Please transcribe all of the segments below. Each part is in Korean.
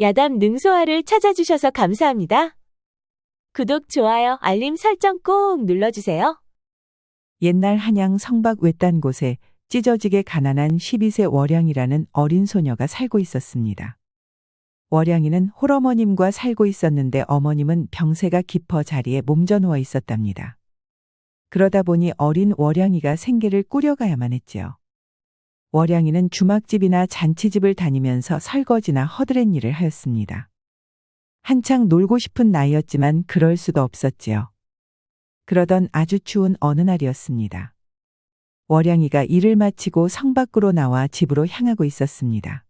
야담 능소화를 찾아주셔서 감사합니다. 구독, 좋아요, 알림 설정 꼭 눌러주세요. 옛날 한양 성박 외딴 곳에 찢어지게 가난한 12세 월양이라는 어린 소녀가 살고 있었습니다. 월양이는 홀어머님과 살고 있었는데 어머님은 병세가 깊어 자리에 몸져 누워 있었답니다. 그러다 보니 어린 월양이가 생계를 꾸려가야만 했지요. 월양이는 주막집이나 잔치집을 다니면서 설거지나 허드렛 일을 하였습니다. 한창 놀고 싶은 나이였지만 그럴 수도 없었지요. 그러던 아주 추운 어느 날이었습니다. 월양이가 일을 마치고 성 밖으로 나와 집으로 향하고 있었습니다.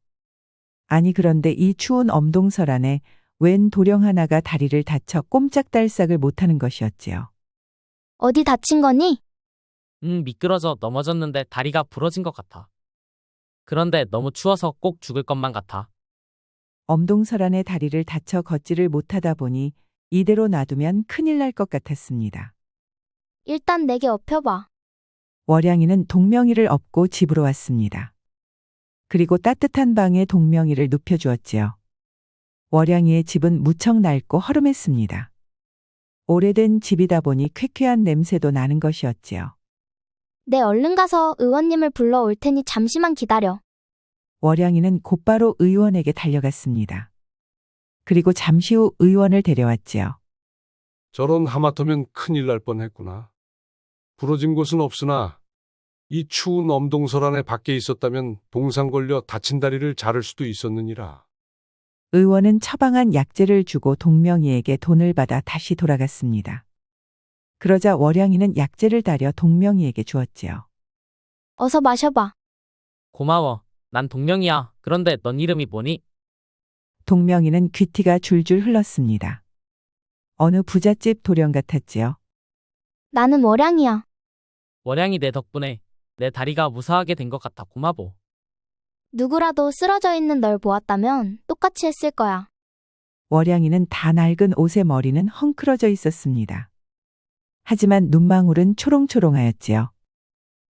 아니 그런데 이 추운 엄동설 안에 웬 도령 하나가 다리를 다쳐 꼼짝달싹을 못하는 것이었지요. 어디 다친 거니? 응, 미끄러져 넘어졌는데 다리가 부러진 것 같아. 그런데 너무 추워서 꼭 죽을 것만 같아. 엄동설 안에 다리를 다쳐 걷지를 못하다 보니 이대로 놔두면 큰일 날 것 같았습니다. 일단 내게 업혀봐. 월양이는 동명이를 업고 집으로 왔습니다. 그리고 따뜻한 방에 동명이를 눕혀주었지요. 월양이의 집은 무척 낡고 허름했습니다. 오래된 집이다 보니 쾌쾌한 냄새도 나는 것이었지요. 내 얼른 가서 의원님을 불러올 테니 잠시만 기다려. 월양이는 곧바로 의원에게 달려갔습니다. 그리고 잠시 후 의원을 데려왔지요. 저런 하마터면 큰일 날 뻔했구나. 부러진 곳은 없으나 이 추운 엄동설 안에 밖에 있었다면 동상 걸려 다친 다리를 자를 수도 있었느니라. 의원은 처방한 약재를 주고 동명이에게 돈을 받아 다시 돌아갔습니다. 그러자 월양이는 약재를 다려 동명이에게 주었지요. 어서 마셔봐. 고마워. 난 동명이야. 그런데 넌 이름이 뭐니? 동명이는 귀티가 줄줄 흘렀습니다. 어느 부잣집 도령 같았지요. 나는 월양이야. 월양이 내 덕분에 내 다리가 무사하게 된 것 같아 고마워. 누구라도 쓰러져 있는 널 보았다면 똑같이 했을 거야. 월양이는 다 낡은 옷의 머리는 헝클어져 있었습니다. 하지만 눈망울은 초롱초롱하였지요.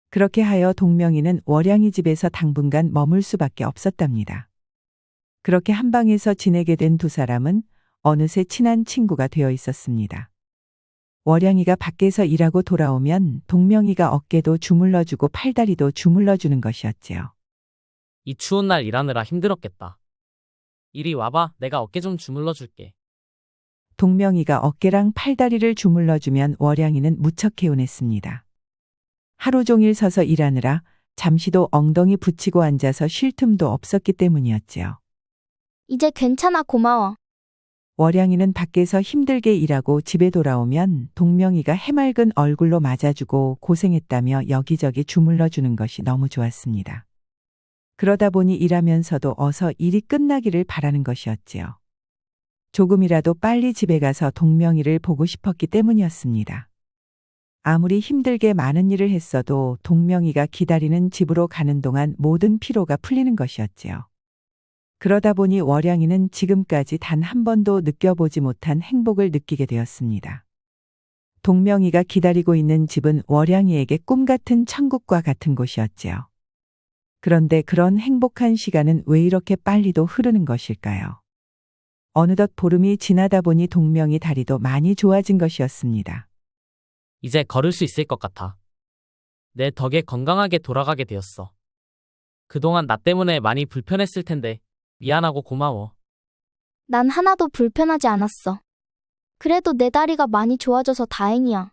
그렇게 하여 동명이는 월양이 집에서 당분간 머물 수밖에 없었답니다. 그렇게 한 방에서 지내게 된 두 사람은 어느새 친한 친구가 되어 있었습니다. 월양이가 밖에서 일하고 돌아오면 동명이가 어깨도 주물러주고 팔다리도 주물러주는 것이었지요. 이 추운 날 일하느라 힘들었겠다. 이리 와봐. 내가 어깨 좀 주물러 줄게. 동명이가 어깨랑 팔다리를 주물러주면 월양이는 무척 개운했습니다. 하루 종일 서서 일하느라 잠시도 엉덩이 붙이고 앉아서 쉴 틈도 없었기 때문이었지요. 이제 괜찮아 고마워. 월양이는 밖에서 힘들게 일하고 집에 돌아오면 동명이가 해맑은 얼굴로 맞아주고 고생했다며 여기저기 주물러주는 것이 너무 좋았습니다. 그러다 보니 일하면서도 어서 일이 끝나기를 바라는 것이었지요. 조금이라도 빨리 집에 가서 동명이를 보고 싶었기 때문이었습니다. 아무리 힘들게 많은 일을 했어도 동명이가 기다리는 집으로 가는 동안 모든 피로가 풀리는 것이었지요. 그러다 보니 월양이는 지금까지 단 한 번도 느껴보지 못한 행복을 느끼게 되었습니다. 동명이가 기다리고 있는 집은 월양이에게 꿈 같은 천국과 같은 곳이었지요. 그런데 그런 행복한 시간은 왜 이렇게 빨리도 흐르는 것일까요? 어느덧 보름이 지나다 보니 동명이 다리도 많이 좋아진 것이었습니다. 이제 걸을 수 있을 것 같아. 내 덕에 건강하게 돌아가게 되었어. 그동안 나 때문에 많이 불편했을 텐데 미안하고 고마워. 난 하나도 불편하지 않았어. 그래도 내 다리가 많이 좋아져서 다행이야.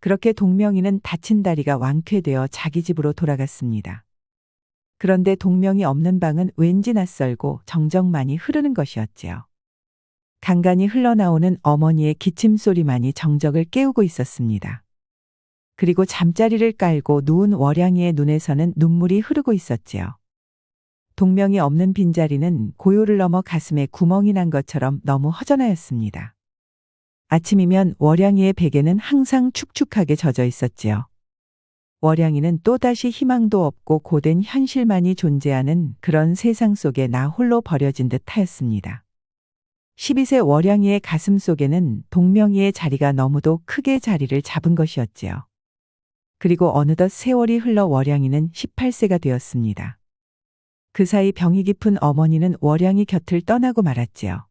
그렇게 동명이는 다친 다리가 완쾌되어 자기 집으로 돌아갔습니다. 그런데 동명이 없는 방은 왠지 낯설고 정적만이 흐르는 것이었지요. 간간히 흘러나오는 어머니의 기침 소리만이 정적을 깨우고 있었습니다. 그리고 잠자리를 깔고 누운 월양이의 눈에서는 눈물이 흐르고 있었지요. 동명이 없는 빈자리는 고요를 넘어 가슴에 구멍이 난 것처럼 너무 허전하였습니다. 아침이면 월양이의 베개는 항상 축축하게 젖어 있었지요. 월양이는 또다시 희망도 없고 고된 현실만이 존재하는 그런 세상 속에 나 홀로 버려진 듯 하였습니다. 12세 월양이의 가슴 속에는 동명이의 자리가 너무도 크게 자리를 잡은 것이었지요. 그리고 어느덧 세월이 흘러 월양이는 18세가 되었습니다. 그 사이 병이 깊은 어머니는 월양이 곁을 떠나고 말았지요.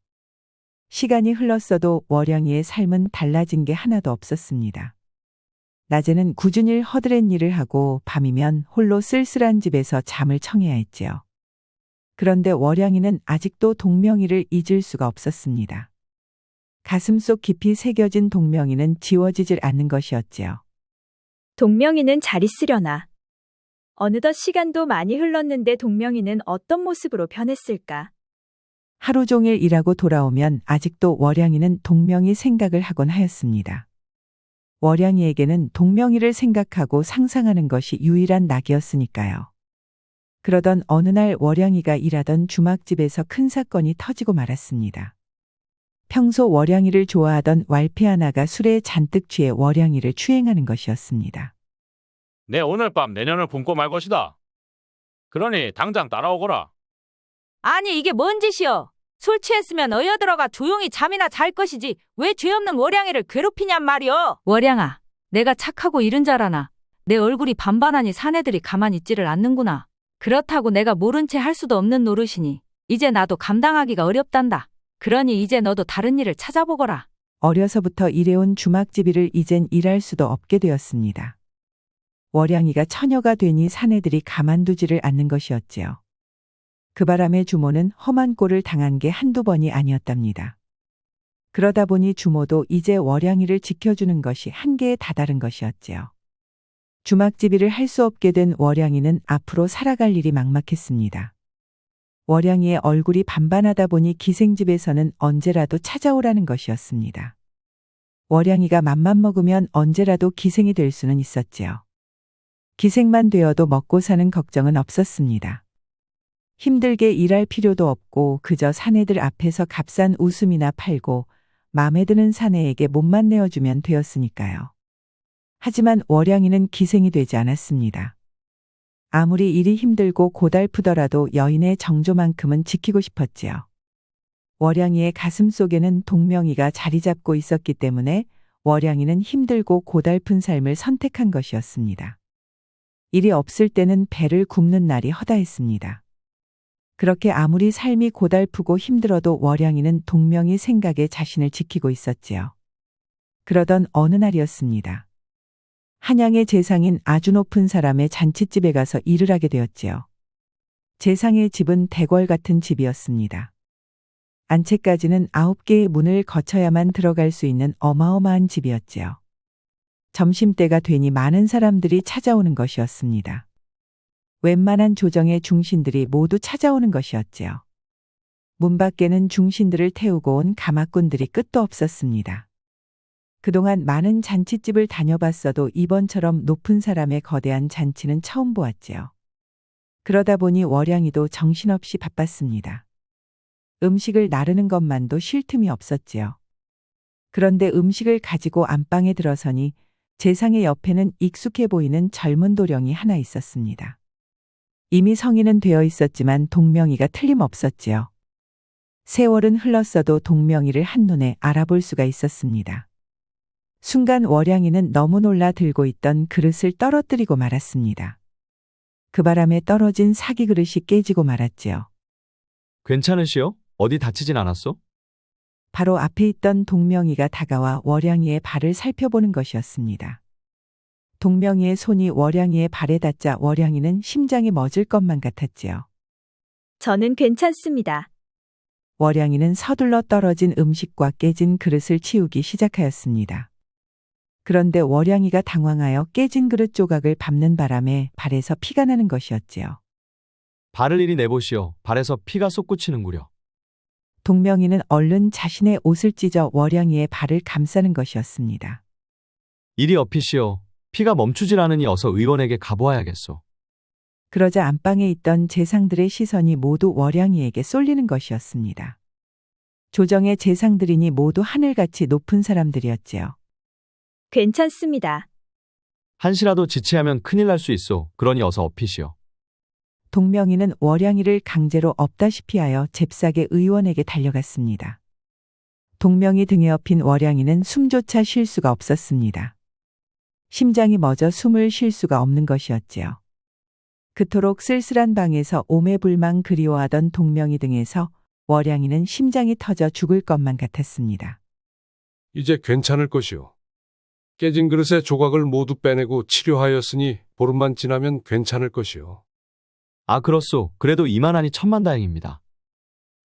시간이 흘렀어도 월양이의 삶은 달라진 게 하나도 없었습니다. 낮에는 꾸준히 허드렛 일을 하고 밤이면 홀로 쓸쓸한 집에서 잠을 청해야 했지요. 그런데 월양이는 아직도 동명이를 잊을 수가 없었습니다. 가슴속 깊이 새겨진 동명이는 지워지질 않는 것이었지요. 동명이는 잘 있으려나. 어느덧 시간도 많이 흘렀는데 동명이는 어떤 모습으로 변했을까? 하루 종일 일하고 돌아오면 아직도 월양이는 동명이 생각을 하곤 하였습니다. 월양이에게는 동명이를 생각하고 상상하는 것이 유일한 낙이었으니까요. 그러던 어느 날 월양이가 일하던 주막집에서 큰 사건이 터지고 말았습니다. 평소 월양이를 좋아하던 왈피 하나가 술에 잔뜩 취해 월양이를 추행하는 것이었습니다. 내 오늘 밤 내년을 굶고 말 것이다. 그러니 당장 따라오거라. 아니 이게 뭔 짓이여? 술 취했으면 어여 들어가 조용히 잠이나 잘 것이지 왜 죄 없는 월양이를 괴롭히냔 말이여. 월양아, 내가 착하고 이른 자라나 내 얼굴이 반반하니 사내들이 가만히 있지를 않는구나. 그렇다고 내가 모른 채 할 수도 없는 노릇이니 이제 나도 감당하기가 어렵단다. 그러니 이제 너도 다른 일을 찾아보거라. 어려서부터 일해온 주막집이를 이젠 일할 수도 없게 되었습니다. 월양이가 처녀가 되니 사내들이 가만두지를 않는 것이었지요. 그 바람에 주모는 험한 꼴을 당한 게 한두 번이 아니었답니다. 그러다 보니 주모도 이제 월양이를 지켜주는 것이 한계에 다다른 것이었지요. 주막집이를 할 수 없게 된 월양이는 앞으로 살아갈 일이 막막했습니다. 월양이의 얼굴이 반반하다 보니 기생집에서는 언제라도 찾아오라는 것이었습니다. 월양이가 맘만 먹으면 언제라도 기생이 될 수는 있었지요. 기생만 되어도 먹고 사는 걱정은 없었습니다. 힘들게 일할 필요도 없고 그저 사내들 앞에서 값싼 웃음이나 팔고 마음에 드는 사내에게 몸만 내어주면 되었으니까요. 하지만 월양이는 기생이 되지 않았습니다. 아무리 일이 힘들고 고달프더라도 여인의 정조만큼은 지키고 싶었지요. 월양이의 가슴 속에는 동명이가 자리 잡고 있었기 때문에 월양이는 힘들고 고달픈 삶을 선택한 것이었습니다. 일이 없을 때는 배를 굽는 날이 허다했습니다. 그렇게 아무리 삶이 고달프고 힘들어도 월양이는 동명이 생각에 자신을 지키고 있었지요. 그러던 어느 날이었습니다. 한양의 재상인 아주 높은 사람의 잔치집에 가서 일을 하게 되었지요. 재상의 집은 대궐 같은 집이었습니다. 안채까지는 아홉 개의 문을 거쳐야만 들어갈 수 있는 어마어마한 집이었지요. 점심때가 되니 많은 사람들이 찾아오는 것이었습니다. 웬만한 조정의 중신들이 모두 찾아오는 것이었지요. 문 밖에는 중신들을 태우고 온 가마꾼들이 끝도 없었습니다. 그동안 많은 잔치집을 다녀봤어도 이번처럼 높은 사람의 거대한 잔치는 처음 보았지요. 그러다 보니 월양이도 정신없이 바빴습니다. 음식을 나르는 것만도 쉴 틈이 없었지요. 그런데 음식을 가지고 안방에 들어서니 재상의 옆에는 익숙해 보이는 젊은 도령이 하나 있었습니다. 이미 성인은 되어 있었지만 동명이가 틀림없었지요. 세월은 흘렀어도 동명이를 한눈에 알아볼 수가 있었습니다. 순간 월양이는 너무 놀라 들고 있던 그릇을 떨어뜨리고 말았습니다. 그 바람에 떨어진 사기 그릇이 깨지고 말았지요. 괜찮으시오? 어디 다치진 않았소? 바로 앞에 있던 동명이가 다가와 월양이의 발을 살펴보는 것이었습니다. 동명이의 손이 월양이의 발에 닿자 월양이는 심장이 멎을 것만 같았지요. 저는 괜찮습니다. 월양이는 서둘러 떨어진 음식과 깨진 그릇을 치우기 시작하였습니다. 그런데 월양이가 당황하여 깨진 그릇 조각을 밟는 바람에 발에서 피가 나는 것이었지요. 발을 이리 내보시오. 발에서 피가 솟구치는구려. 동명이는 얼른 자신의 옷을 찢어 월양이의 발을 감싸는 것이었습니다. 이리 엎이시오. 피가 멈추질 않으니 어서 의원에게 가보아야겠소. 그러자 안방에 있던 재상들의 시선이 모두 월양이에게 쏠리는 것이었습니다. 조정의 재상들이니 모두 하늘같이 높은 사람들이었지요. 괜찮습니다. 한시라도 지체하면 큰일 날 수 있소. 그러니 어서 엎이시오. 동명이는 월양이를 강제로 엎다시피 하여 잽싸게 의원에게 달려갔습니다. 동명이 등에 엎인 월양이는 숨조차 쉴 수가 없었습니다. 심장이 멎어 숨을 쉴 수가 없는 것이었지요. 그토록 쓸쓸한 방에서 오매불망 그리워하던 동명이 등에서 월양이는 심장이 터져 죽을 것만 같았습니다. 이제 괜찮을 것이오. 깨진 그릇의 조각을 모두 빼내고 치료하였으니 보름만 지나면 괜찮을 것이오. 아, 그렇소. 그래도 이만하니 천만다행입니다.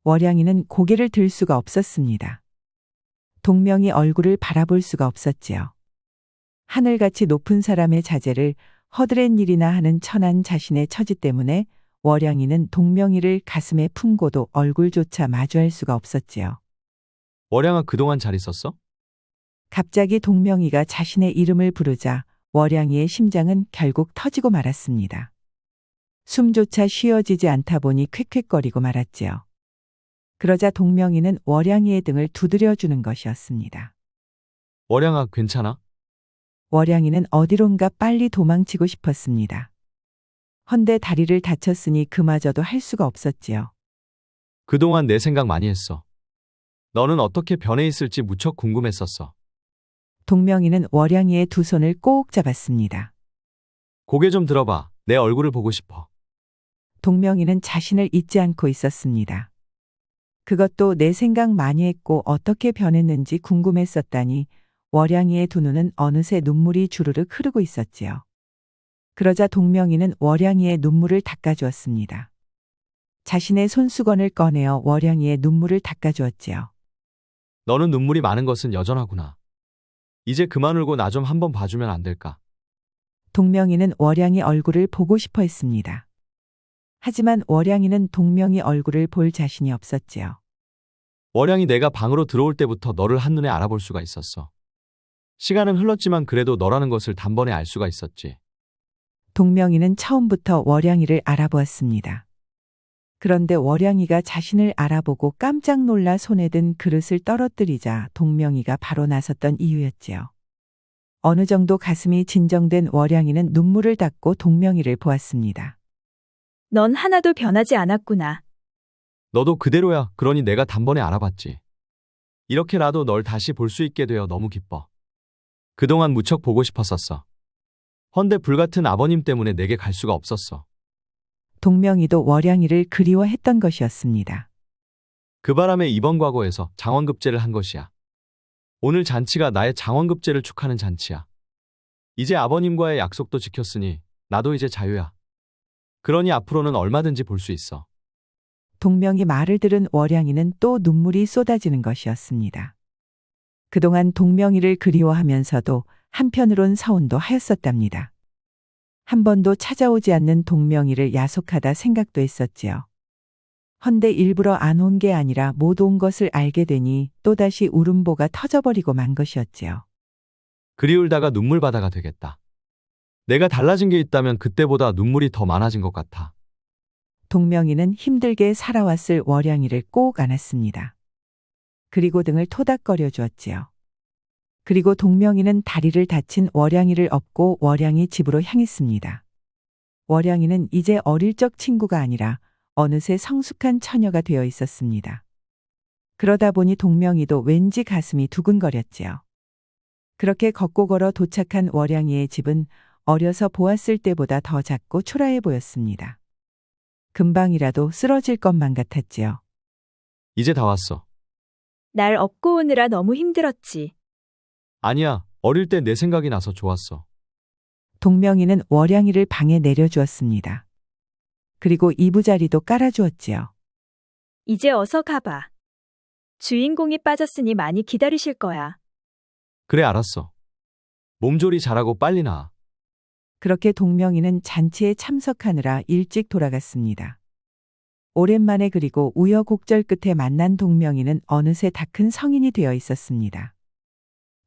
월양이는 고개를 들 수가 없었습니다. 동명이 얼굴을 바라볼 수가 없었지요. 하늘같이 높은 사람의 자제를 허드렛 일이나 하는 천한 자신의 처지 때문에 월양이는 동명이를 가슴에 품고도 얼굴조차 마주할 수가 없었지요. 월양아 그동안 잘 있었어? 갑자기 동명이가 자신의 이름을 부르자 월양이의 심장은 결국 터지고 말았습니다. 숨조차 쉬어지지 않다 보니 쾌쾌거리고 말았지요. 그러자 동명이는 월양이의 등을 두드려 주는 것이었습니다. 월양아 괜찮아? 월양이는 어디론가 빨리 도망치고 싶었습니다. 헌데 다리를 다쳤으니 그마저도 할 수가 없었지요. 그동안 내 생각 많이 했어. 너는 어떻게 변해 있을지 무척 궁금했었어. 동명이는 월양이의 두 손을 꼭 잡았습니다. 고개 좀 들어봐. 내 얼굴을 보고 싶어. 동명이는 자신을 잊지 않고 있었습니다. 그것도 내 생각 많이 했고 어떻게 변했는지 궁금했었다니 월양이의 두 눈은 어느새 눈물이 주르륵 흐르고 있었지요. 그러자 동명이는 월양이의 눈물을 닦아주었습니다. 자신의 손수건을 꺼내어 월양이의 눈물을 닦아주었지요. 너는 눈물이 많은 것은 여전하구나. 이제 그만 울고 나 좀 한번 봐주면 안 될까? 동명이는 월양이 얼굴을 보고 싶어 했습니다. 하지만 월양이는 동명이 얼굴을 볼 자신이 없었지요. 월양이 내가 방으로 들어올 때부터 너를 한눈에 알아볼 수가 있었어. 시간은 흘렀지만 그래도 너라는 것을 단번에 알 수가 있었지. 동명이는 처음부터 월양이를 알아보았습니다. 그런데 월양이가 자신을 알아보고 깜짝 놀라 손에 든 그릇을 떨어뜨리자 동명이가 바로 나섰던 이유였지요. 어느 정도 가슴이 진정된 월양이는 눈물을 닦고 동명이를 보았습니다. 넌 하나도 변하지 않았구나. 너도 그대로야. 그러니 내가 단번에 알아봤지. 이렇게라도 널 다시 볼 수 있게 되어 너무 기뻐. 그동안 무척 보고 싶었었어. 헌데 불같은 아버님 때문에 내게 갈 수가 없었어. 동명이도 월양이를 그리워했던 것이었습니다. 그 바람에 이번 과거에서 장원급제를 한 것이야. 오늘 잔치가 나의 장원급제를 축하는 잔치야. 이제 아버님과의 약속도 지켰으니 나도 이제 자유야. 그러니 앞으로는 얼마든지 볼 수 있어. 동명이 말을 들은 월양이는 또 눈물이 쏟아지는 것이었습니다. 그동안 동명이를 그리워하면서도 한편으론 서운도 하였었답니다. 한 번도 찾아오지 않는 동명이를 야속하다 생각도 했었지요. 헌데 일부러 안 온 게 아니라 못 온 것을 알게 되니 또다시 울음보가 터져버리고 만 것이었지요. 그리울다가 눈물바다가 되겠다. 내가 달라진 게 있다면 그때보다 눈물이 더 많아진 것 같아. 동명이는 힘들게 살아왔을 월양이를 꼭 안았습니다. 그리고 등을 토닥거려 주었지요. 그리고 동명이는 다리를 다친 월양이를 업고 월양이 집으로 향했습니다. 월양이는 이제 어릴 적 친구가 아니라 어느새 성숙한 처녀가 되어 있었습니다. 그러다 보니 동명이도 왠지 가슴이 두근거렸지요. 그렇게 걷고 걸어 도착한 월양이의 집은 어려서 보았을 때보다 더 작고 초라해 보였습니다. 금방이라도 쓰러질 것만 같았지요. 이제 다 왔어. 날 업고 오느라 너무 힘들었지. 아니야. 어릴 때 내 생각이 나서 좋았어. 동명이는 월양이를 방에 내려주었습니다. 그리고 이부자리도 깔아주었지요. 이제 어서 가봐. 주인공이 빠졌으니 많이 기다리실 거야. 그래 알았어. 몸조리 잘하고 빨리 나. 그렇게 동명이는 잔치에 참석하느라 일찍 돌아갔습니다. 오랜만에 그리고 우여곡절 끝에 만난 동명이는 어느새 다 큰 성인이 되어 있었습니다.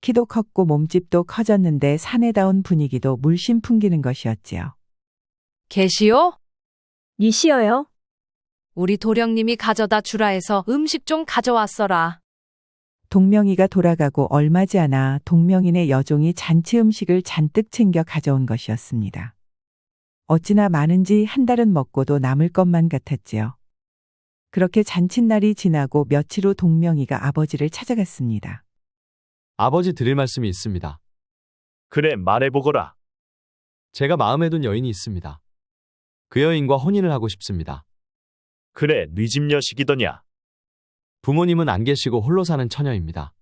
키도 컸고 몸집도 커졌는데 사내다운 분위기도 물씬 풍기는 것이었지요. 계시오? 니시여요? 우리 도령님이 가져다 주라 해서 음식 좀 가져왔어라. 동명이가 돌아가고 얼마지 않아 동명인의 여종이 잔치 음식을 잔뜩 챙겨 가져온 것이었습니다. 어찌나 많은지 한 달은 먹고도 남을 것만 같았지요. 그렇게 잔칫날이 지나고 며칠 후 동명이가 아버지를 찾아갔습니다. 아버지 드릴 말씀이 있습니다. 그래 말해보거라. 제가 마음에 둔 여인이 있습니다. 그 여인과 혼인을 하고 싶습니다. 그래, 네집 녀식이더냐? 부모님은 안 계시고 홀로 사는 처녀입니다.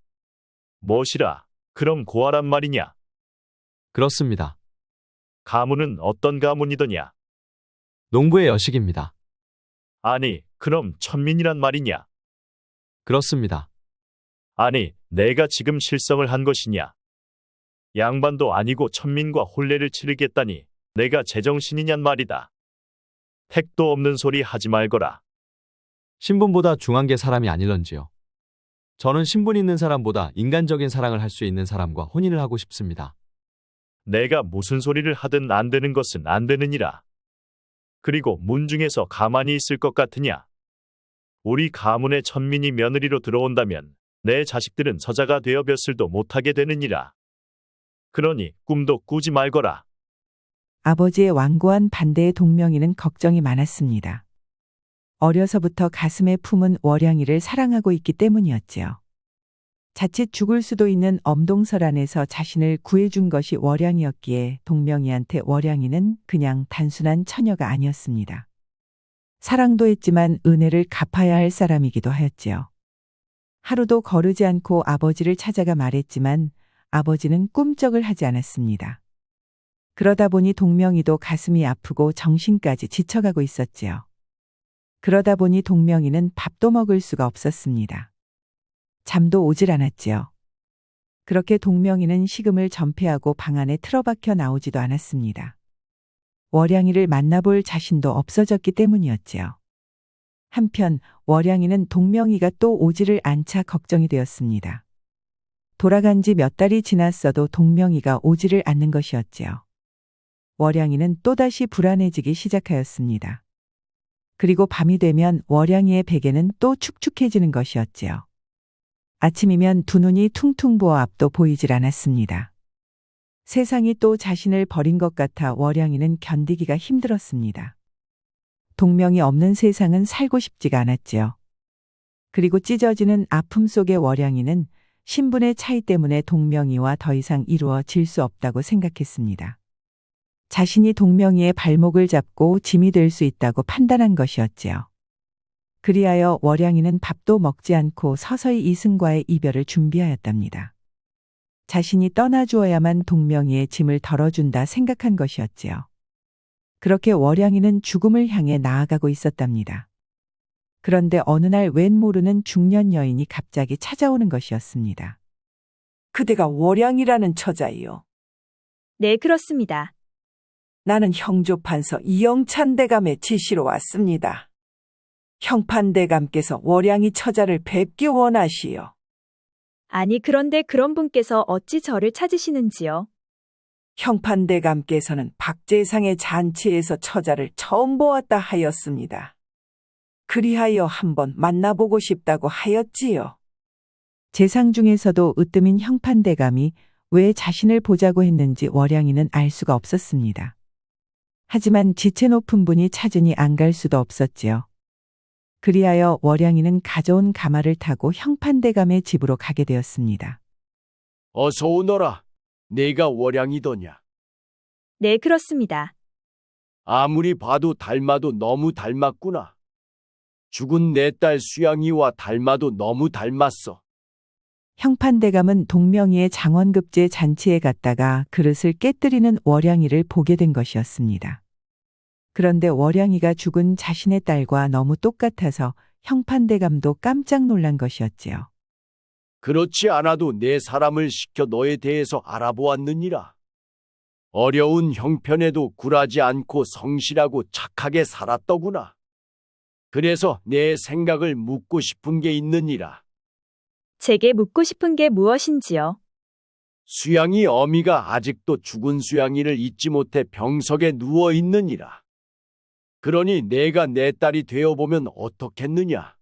무엇이라? 그럼 고아란 말이냐? 그렇습니다. 가문은 어떤 가문이더냐? 농부의 여식입니다. 아니, 그럼 천민이란 말이냐? 그렇습니다. 아니, 내가 지금 실성을 한 것이냐? 양반도 아니고 천민과 혼례를 치르겠다니 내가 제정신이냔 말이다. 택도 없는 소리 하지 말거라. 신분보다 중한 게 사람이 아닐런지요. 저는 신분 있는 사람보다 인간적인 사랑을 할 수 있는 사람과 혼인을 하고 싶습니다. 내가 무슨 소리를 하든 안 되는 것은 안 되느니라. 그리고 문중에서 가만히 있을 것 같으냐? 우리 가문의 천민이 며느리로 들어온다면 내 자식들은 서자가 되어 벼슬도 못하게 되느니라. 그러니 꿈도 꾸지 말거라. 아버지의 완고한 반대에 동명이는 걱정이 많았습니다. 어려서부터 가슴에 품은 월양이를 사랑하고 있기 때문이었지요. 자칫 죽을 수도 있는 엄동설 안에서 자신을 구해준 것이 월양이었기에 동명이한테 월양이는 그냥 단순한 처녀가 아니었습니다. 사랑도 했지만 은혜를 갚아야 할 사람이기도 하였지요. 하루도 거르지 않고 아버지를 찾아가 말했지만 아버지는 꿈쩍을 하지 않았습니다. 그러다 보니 동명이도 가슴이 아프고 정신까지 지쳐가고 있었지요. 그러다 보니 동명이는 밥도 먹을 수가 없었습니다. 잠도 오질 않았지요. 그렇게 동명이는 식음을 전폐하고 방 안에 틀어박혀 나오지도 않았습니다. 월양이를 만나볼 자신도 없어졌기 때문이었지요. 한편 월양이는 동명이가 또 오지를 않자 걱정이 되었습니다. 돌아간 지 몇 달이 지났어도 동명이가 오지를 않는 것이었지요. 월양이는 또다시 불안해지기 시작하였습니다. 그리고 밤이 되면 월양이의 베개는 또 축축해지는 것이었지요. 아침이면 두 눈이 퉁퉁 부어 앞도 보이질 않았습니다. 세상이 또 자신을 버린 것 같아 월양이는 견디기가 힘들었습니다. 동명이 없는 세상은 살고 싶지가 않았지요. 그리고 찢어지는 아픔 속의 월양이는 신분의 차이 때문에 동명이와 더 이상 이루어질 수 없다고 생각했습니다. 자신이 동명이의 발목을 잡고 짐이 될 수 있다고 판단한 것이었지요. 그리하여 월양이는 밥도 먹지 않고 서서히 이승과의 이별을 준비하였답니다. 자신이 떠나주어야만 동명이의 짐을 덜어준다 생각한 것이었지요. 그렇게 월양이는 죽음을 향해 나아가고 있었답니다. 그런데 어느 날 웬 모르는 중년 여인이 갑자기 찾아오는 것이었습니다. 그대가 월양이라는 처자이요. 네, 그렇습니다. 나는 형조판서 이영찬 대감의 지시로 왔습니다. 형판 대감께서 월양이 처자를 뵙기 원하시오. 아니, 그런데 그런 분께서 어찌 저를 찾으시는지요? 형판 대감께서는 박재상의 잔치에서 처자를 처음 보았다 하였습니다. 그리하여 한번 만나보고 싶다고 하였지요. 재상 중에서도 으뜸인 형판대감이 왜 자신을 보자고 했는지 월양이는 알 수가 없었습니다. 하지만 지체 높은 분이 찾으니 안 갈 수도 없었지요. 그리하여 월양이는 가져온 가마를 타고 형판대감의 집으로 가게 되었습니다. 어서 오너라. 내가 월양이더냐. 네, 그렇습니다. 아무리 봐도 닮아도 너무 닮았구나. 죽은 내 딸 수양이와 닮아도 너무 닮았어. 형판대감은 동명이의 장원급제 잔치에 갔다가 그릇을 깨뜨리는 월양이를 보게 된 것이었습니다. 그런데 월양이가 죽은 자신의 딸과 너무 똑같아서 형판대감도 깜짝 놀란 것이었지요. 그렇지 않아도 내 사람을 시켜 너에 대해서 알아보았느니라. 어려운 형편에도 굴하지 않고 성실하고 착하게 살았더구나. 그래서 내 생각을 묻고 싶은 게 있느니라. 제게 묻고 싶은 게 무엇인지요? 수양이 어미가 아직도 죽은 수양이를 잊지 못해 병석에 누워 있느니라. 그러니 내가 내 딸이 되어보면 어떻겠느냐?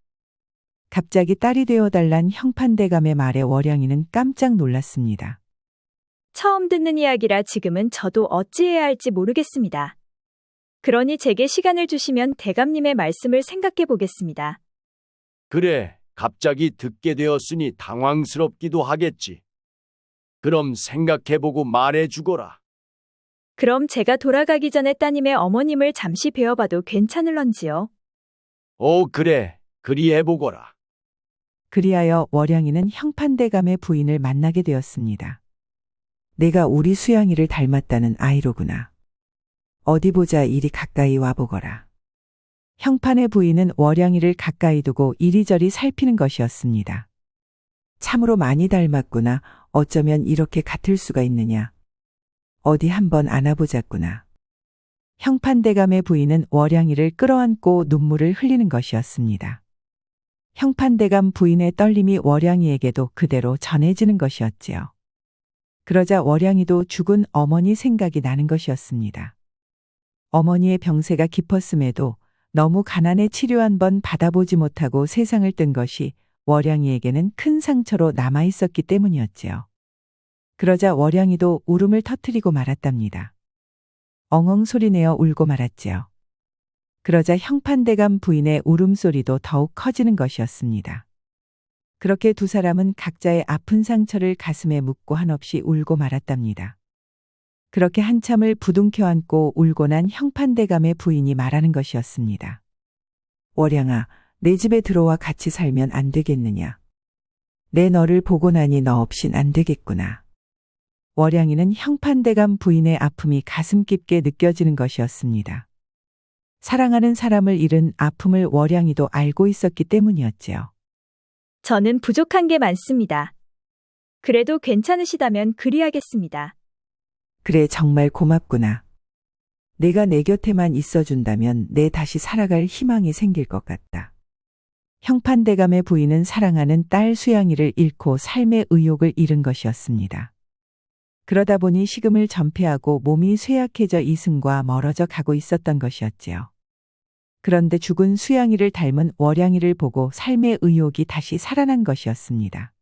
갑자기 딸이 되어달란 형판대감의 말에 월양이는 깜짝 놀랐습니다. 처음 듣는 이야기라 지금은 저도 어찌해야 할지 모르겠습니다. 그러니 제게 시간을 주시면 대감님의 말씀을 생각해 보겠습니다. 그래, 갑자기 듣게 되었으니 당황스럽기도 하겠지. 그럼 생각해보고 말해주거라. 그럼 제가 돌아가기 전에 따님의 어머님을 잠시 뵈어봐도 괜찮을런지요? 오, 그래. 그리 해보거라. 그리하여 월양이는 형판대감의 부인을 만나게 되었습니다. 내가 우리 수양이를 닮았다는 아이로구나. 어디 보자 이리 가까이 와보거라. 형판의 부인은 월양이를 가까이 두고 이리저리 살피는 것이었습니다. 참으로 많이 닮았구나. 어쩌면 이렇게 같을 수가 있느냐. 어디 한번 안아보자꾸나. 형판대감의 부인은 월양이를 끌어안고 눈물을 흘리는 것이었습니다. 형판대감 부인의 떨림이 월양이에게도 그대로 전해지는 것이었지요. 그러자 월양이도 죽은 어머니 생각이 나는 것이었습니다. 어머니의 병세가 깊었음에도 너무 가난에 치료 한 번 받아보지 못하고 세상을 뜬 것이 월양이에게는 큰 상처로 남아 있었기 때문이었지요. 그러자 월양이도 울음을 터뜨리고 말았답니다. 엉엉 소리내어 울고 말았지요. 그러자 형판대감 부인의 울음소리도 더욱 커지는 것이었습니다. 그렇게 두 사람은 각자의 아픈 상처를 가슴에 묻고 한없이 울고 말았답니다. 그렇게 한참을 부둥켜 안고 울고 난 형판대감의 부인이 말하는 것이었습니다. 월양아, 내 집에 들어와 같이 살면 안 되겠느냐. 내 너를 보고 나니 너 없인 안 되겠구나. 월양이는 형판대감 부인의 아픔이 가슴 깊게 느껴지는 것이었습니다. 사랑하는 사람을 잃은 아픔을 월양이도 알고 있었기 때문이었지요. 저는 부족한 게 많습니다. 그래도 괜찮으시다면 그리하겠습니다. 그래, 정말 고맙구나. 내가 내 곁에만 있어준다면 내 다시 살아갈 희망이 생길 것 같다. 형판대감의 부인은 사랑하는 딸 수양이를 잃고 삶의 의욕을 잃은 것이었습니다. 그러다 보니 식음을 전폐하고 몸이 쇠약해져 이승과 멀어져 가고 있었던 것이었지요. 그런데 죽은 수양이를 닮은 월양이를 보고 삶의 의욕이 다시 살아난 것이었습니다.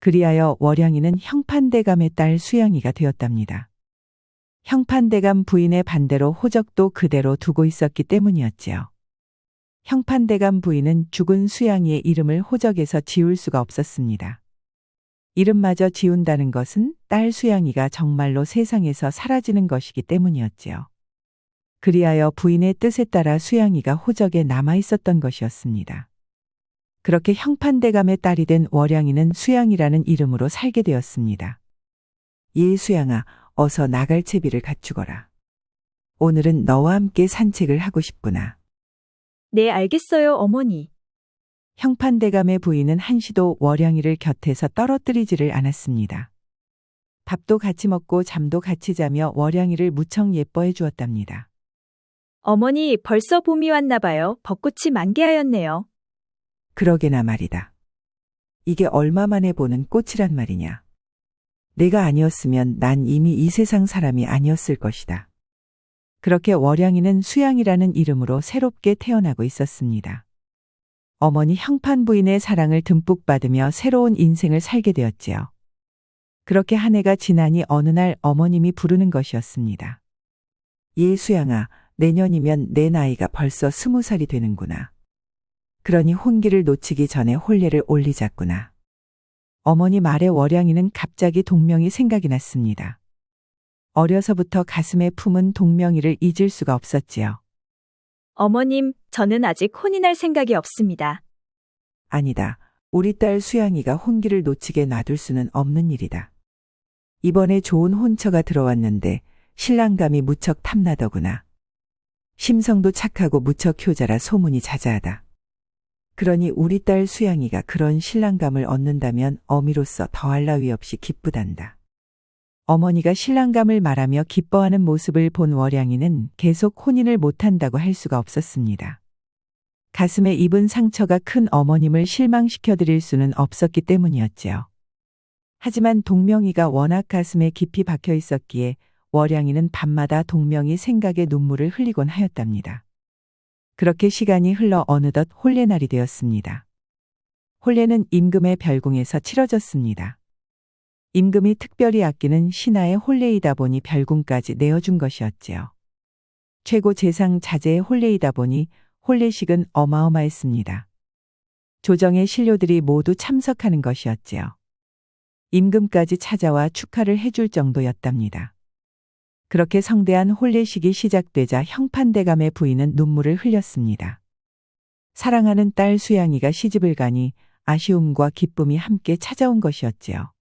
그리하여 월양이는 형판대감의 딸 수양이가 되었답니다. 형판대감 부인의 반대로 호적도 그대로 두고 있었기 때문이었지요. 형판대감 부인은 죽은 수양이의 이름을 호적에서 지울 수가 없었습니다. 이름마저 지운다는 것은 딸 수양이가 정말로 세상에서 사라지는 것이기 때문이었지요. 그리하여 부인의 뜻에 따라 수양이가 호적에 남아 있었던 것이었습니다. 그렇게 형판대감의 딸이 된 월양이는 수양이라는 이름으로 살게 되었습니다. 예, 수양아, 어서 나갈 채비를 갖추거라. 오늘은 너와 함께 산책을 하고 싶구나. 네, 알겠어요, 어머니. 형판대감의 부인은 한시도 월양이를 곁에서 떨어뜨리지를 않았습니다. 밥도 같이 먹고 잠도 같이 자며 월양이를 무척 예뻐해 주었답니다. 어머니, 벌써 봄이 왔나 봐요. 벚꽃이 만개하였네요. 그러게나 말이다. 이게 얼마 만에 보는 꽃이란 말이냐. 내가 아니었으면 난 이미 이 세상 사람이 아니었을 것이다. 그렇게 월양이는 수양이라는 이름으로 새롭게 태어나고 있었습니다. 어머니 형판 부인의 사랑을 듬뿍 받으며 새로운 인생을 살게 되었지요. 그렇게 한 해가 지나니 어느 날 어머님이 부르는 것이었습니다. 예, 수양아, 내년이면 내 나이가 벌써 스무 살이 되는구나. 그러니 혼기를 놓치기 전에 혼례를 올리자꾸나. 어머니 말에 월양이는 갑자기 동명이 생각이 났습니다. 어려서부터 가슴에 품은 동명이를 잊을 수가 없었지요. 어머님, 저는 아직 혼이 날 생각이 없습니다. 아니다. 우리 딸 수양이가 혼기를 놓치게 놔둘 수는 없는 일이다. 이번에 좋은 혼처가 들어왔는데 신랑감이 무척 탐나더구나. 심성도 착하고 무척 효자라 소문이 자자하다. 그러니 우리 딸 수양이가 그런 신랑감을 얻는다면 어미로서 더할 나위 없이 기쁘단다. 어머니가 신랑감을 말하며 기뻐하는 모습을 본 월양이는 계속 혼인을 못한다고 할 수가 없었습니다. 가슴에 입은 상처가 큰 어머님을 실망시켜 드릴 수는 없었기 때문이었지요. 하지만 동명이가 워낙 가슴에 깊이 박혀 있었기에 월양이는 밤마다 동명이 생각에 눈물을 흘리곤 하였답니다. 그렇게 시간이 흘러 어느덧 혼례날이 되었습니다. 혼례는 임금의 별궁에서 치러졌습니다. 임금이 특별히 아끼는 신하의 혼례이다 보니 별궁까지 내어준 것이었지요. 최고 재상 자제의 혼례이다 보니 혼례식은 어마어마했습니다. 조정의 신료들이 모두 참석하는 것이었지요. 임금까지 찾아와 축하를 해줄 정도였답니다. 그렇게 성대한 혼례식이 시작되자 형판대감의 부인은 눈물을 흘렸습니다. 사랑하는 딸 수양이가 시집을 가니 아쉬움과 기쁨이 함께 찾아온 것이었지요.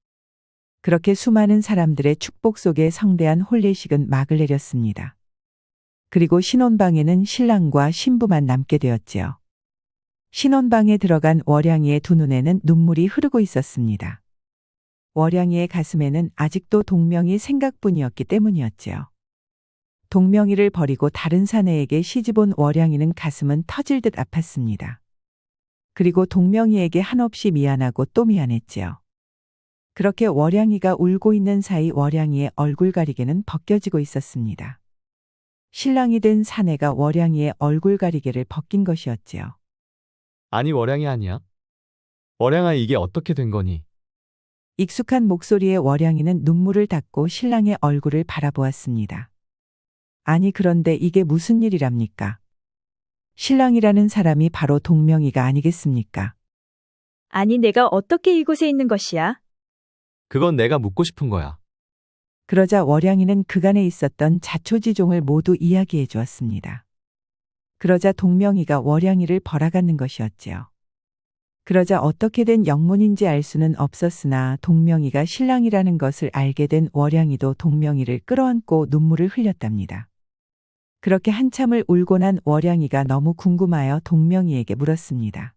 그렇게 수많은 사람들의 축복 속에 성대한 혼례식은 막을 내렸습니다. 그리고 신혼방에는 신랑과 신부만 남게 되었지요. 신혼방에 들어간 월양이의 두 눈에는 눈물이 흐르고 있었습니다. 월양이의 가슴에는 아직도 동명이 생각뿐이었기 때문이었지요. 동명이를 버리고 다른 사내에게 시집온 월양이는 가슴은 터질 듯 아팠습니다. 그리고 동명이에게 한없이 미안하고 또 미안했지요. 그렇게 월양이가 울고 있는 사이 월양이의 얼굴 가리개는 벗겨지고 있었습니다. 신랑이 된 사내가 월양이의 얼굴 가리개를 벗긴 것이었지요. 아니 월양이 아니야? 월양아 이게 어떻게 된 거니? 익숙한 목소리의 월양이는 눈물을 닦고 신랑의 얼굴을 바라보았습니다. 아니 그런데 이게 무슨 일이랍니까? 신랑이라는 사람이 바로 동명이가 아니겠습니까? 아니, 내가 어떻게 이곳에 있는 것이야? 그건 내가 묻고 싶은 거야. 그러자 월양이는 그간에 있었던 자초지종을 모두 이야기해 주었습니다. 그러자 동명이가 월양이를 벌아가는 것이었지요. 그러자 어떻게 된 영문인지 알 수는 없었으나 동명이가 신랑이라는 것을 알게 된 월양이도 동명이를 끌어안고 눈물을 흘렸답니다. 그렇게 한참을 울고 난 월양이가 너무 궁금하여 동명이에게 물었습니다.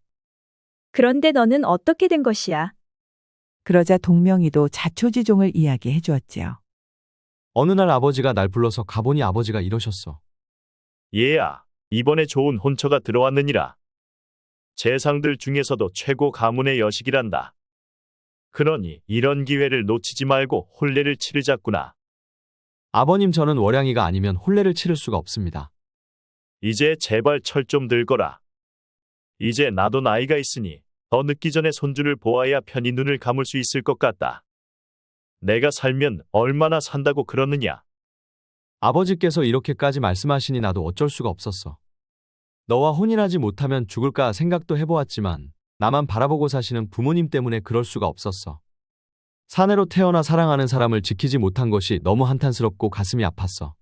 그런데 너는 어떻게 된 것이야? 그러자 동명이도 자초지종을 이야기해 주었지요. 어느 날 아버지가 날 불러서 가보니 아버지가 이러셨어. 얘야, 이번에 좋은 혼처가 들어왔느니라. 재상들 중에서도 최고 가문의 여식이란다. 그러니 이런 기회를 놓치지 말고 혼례를 치르자꾸나. 아버님 저는 월양이가 아니면 혼례를 치를 수가 없습니다. 이제 제발 철 좀 들거라. 이제 나도 나이가 있으니 더 늦기 전에 손주를 보아야 편히 눈을 감을 수 있을 것 같다. 내가 살면 얼마나 산다고 그러느냐. 아버지께서 이렇게까지 말씀하시니 나도 어쩔 수가 없었어. 너와 혼인하지 못하면 죽을까 생각도 해보았지만 나만 바라보고 사시는 부모님 때문에 그럴 수가 없었어. 사내로 태어나 사랑하는 사람을 지키지 못한 것이 너무 한탄스럽고 가슴이 아팠어.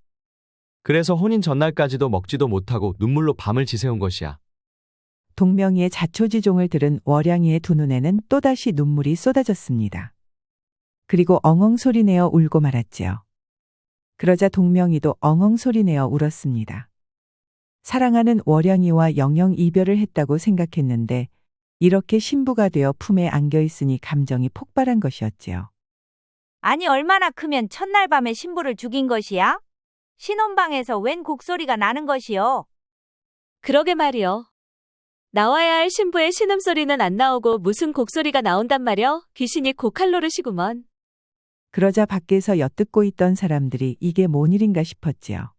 그래서 혼인 전날까지도 먹지도 못하고 눈물로 밤을 지새운 것이야. 동명이의 자초지종을 들은 월양이의 두 눈에는 또다시 눈물이 쏟아졌습니다. 그리고 엉엉 소리내어 울고 말았지요. 그러자 동명이도 엉엉 소리내어 울었습니다. 사랑하는 월양이와 영영 이별을 했다고 생각했는데 이렇게 신부가 되어 품에 안겨 있으니 감정이 폭발한 것이었지요. 아니 얼마나 크면 첫날 밤에 신부를 죽인 것이야? 신혼방에서 웬 곡소리가 나는 것이요? 그러게 말이요. 나와야 할 신부의 신음소리는 안 나오고 무슨 곡소리가 나온단 말이요? 귀신이 고칼 노릇이구먼. 그러자 밖에서 엿듣고 있던 사람들이 이게 뭔 일인가 싶었지요.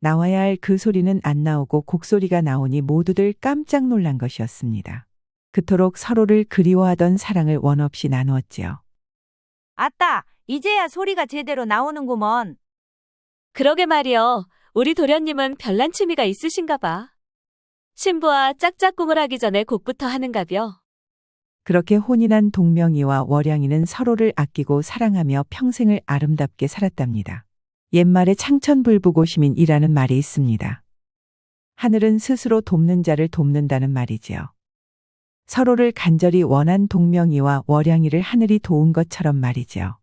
나와야 할 그 소리는 안 나오고 곡소리가 나오니 모두들 깜짝 놀란 것이었습니다. 그토록 서로를 그리워하던 사랑을 원없이 나누었지요. 아따, 이제야 소리가 제대로 나오는구먼. 그러게 말이요. 우리 도련님은 별난 취미가 있으신가 봐. 신부와 짝짝꿍을 하기 전에 곡부터 하는가벼. 그렇게 혼인한 동명이와 월양이는 서로를 아끼고 사랑하며 평생을 아름답게 살았답니다. 옛말에 창천불부고시민이라는 말이 있습니다. 하늘은 스스로 돕는 자를 돕는다는 말이지요. 서로를 간절히 원한 동명이와 월양이를 하늘이 도운 것처럼 말이지요.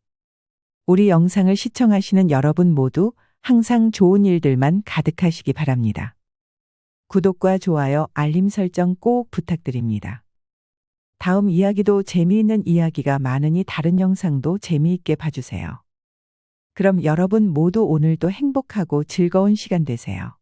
우리 영상을 시청하시는 여러분 모두 항상 좋은 일들만 가득하시기 바랍니다. 구독과 좋아요, 알림 설정 꼭 부탁드립니다. 다음 이야기도 재미있는 이야기가 많으니 다른 영상도 재미있게 봐주세요. 그럼 여러분 모두 오늘도 행복하고 즐거운 시간 되세요.